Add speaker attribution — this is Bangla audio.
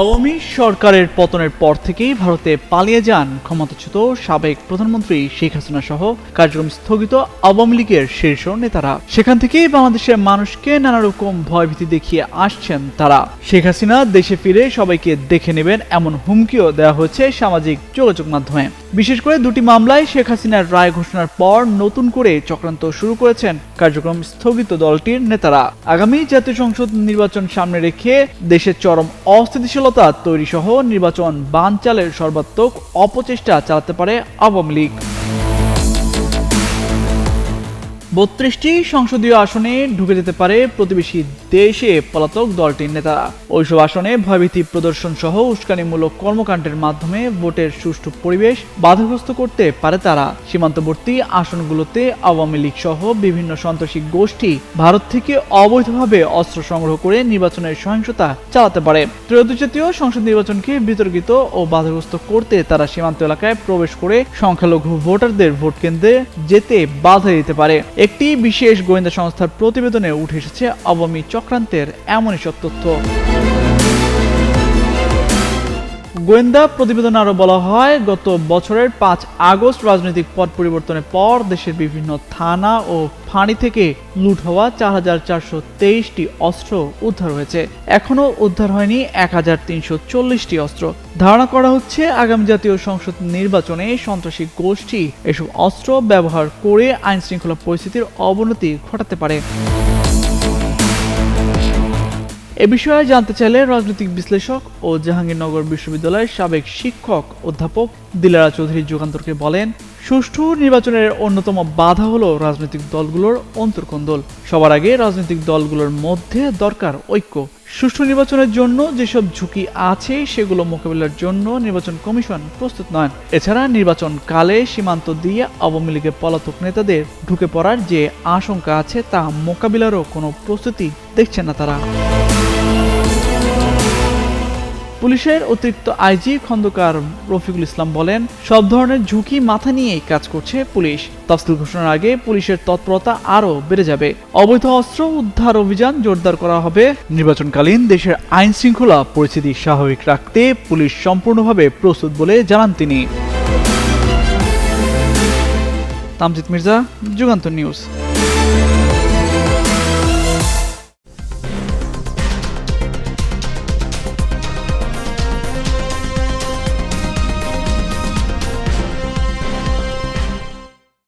Speaker 1: আওয়ামী সরকারের পতনের পর থেকেই ভারতে পালিয়ে যান ক্ষমতাচ্যুত সাবেক প্রধানমন্ত্রী শেখ হাসিনা সহ কার্যক্রম স্থগিত আওয়ামী লীগের শীর্ষ নেতারা। সেখান থেকেই বাংলাদেশের মানুষকে নানা রকম ভয়ভীতি দেখিয়ে আসছেন তারা। শেখ হাসিনা দেশে ফিরে সবাইকে দেখে নেবেন এমন হুমকিও দেওয়া হয়েছে সামাজিক যোগাযোগ মাধ্যমে। বিশেষ করে দুটি মামলায় শেখ হাসিনার রায় ঘোষণার পর নতুন করে চক্রান্ত শুরু করেছেন কার্যক্রম স্থগিত দলটির নেতারা। আগামী জাতীয় সংসদ নির্বাচন সামনে রেখে দেশের চরম অস্থিতিশীলতা তৈরি সহ নির্বাচন বানচালের সর্বাত্মক অপচেষ্টা চালাতে পারে আওয়ামী লীগ। বত্রিশটি সংসদীয় আসনে ঢুকে যেতে পারে প্রতিবেশী দেশে পলাতক দলটির নেতারা। ওইসব আসনে ভয়ভীতি প্রদর্শন সহ উস্কানিমূলক কর্মকাণ্ডের মাধ্যমে ভোটের সুষ্ঠু পরিবেশ বাধাগ্রস্ত করতে পারে তারা। সীমান্তবর্তী আসনগুলোতে আওয়ামী লীগ সহ বিভিন্ন সন্ত্রাসী গোষ্ঠী ভারত থেকে অবৈধভাবে অস্ত্র সংগ্রহ করে নির্বাচনের সহিংসতা চালাতে পারে। ত্রয়োদশ জাতীয় সংসদ নির্বাচনকে বিতর্কিত ও বাধাগ্রস্ত করতে তারা সীমান্ত এলাকায় প্রবেশ করে সংখ্যালঘু ভোটারদের ভোট কেন্দ্রে যেতে বাধা দিতে পারে। একটি বিশেষ গোয়েন্দা সংস্থার প্রতিবেদনে উঠে এসেছে আওয়ামী চক্রান্তের এমনই সব তথ্য। গোয়েন্দা প্রতিবেদনে আরও বলা হয়, গত বছরের পাঁচ আগস্ট রাজনৈতিক পট পরিবর্তনের পর দেশের বিভিন্ন থানা ও ফাঁড়ি থেকে লুট হওয়া চার হাজার চারশো তেইশটি অস্ত্র উদ্ধার হয়েছে। এখনও উদ্ধার হয়নি এক হাজার তিনশো চল্লিশটি অস্ত্র। ধারণা করা হচ্ছে, আগামী জাতীয় সংসদ নির্বাচনে সন্ত্রাসী গোষ্ঠী এসব অস্ত্র ব্যবহার করে আইন শৃঙ্খলা পরিস্থিতির অবনতি ঘটাতে পারে। এ বিষয়ে জানতে চাইলে রাজনৈতিক বিশ্লেষক ও জাহাঙ্গীরনগর বিশ্ববিদ্যালয়ের সাবেক শিক্ষক অধ্যাপক দিলারা চৌধুরী যুগান্তরকে বলেন, সুষ্ঠু নির্বাচনের অন্যতম বাধা হলো রাজনৈতিক দলগুলোর অন্তর্কন্দল। সবার আগে রাজনৈতিক দলগুলোর মধ্যে দরকার ঐক্য। সুষ্ঠু নির্বাচনের জন্য যেসব ঝুঁকি আছে, সেগুলো মোকাবিলার জন্য নির্বাচন কমিশন প্রস্তুত নয়। এছাড়া নির্বাচন কালে সীমান্ত দিয়ে আওয়ামী লীগের পলাতক নেতাদের ঢুকে পড়ার যে আশঙ্কা আছে, তা মোকাবিলারও কোনো প্রস্তুতি দেখছেন না তারা। পুলিশের অতিরিক্ত আইজি খন্দকার রফিকুল ইসলাম বলেন, সব ধরনের ঝুঁকি মাথা নিয়েই কাজ করছে পুলিশ। তফসিল ঘোষণার আগে পুলিশের তৎপরতা আরও বেড়ে যাবে। অবৈধ অস্ত্র উদ্ধার অভিযান জোরদার করা হবে। নির্বাচনকালীন দেশের আইন শৃঙ্খলা পরিস্থিতি স্বাভাবিক রাখতে পুলিশ সম্পূর্ণভাবে প্রস্তুত বলে জানান তিনি। তামজিদ মির্জা, যুগান্তর নিউজ।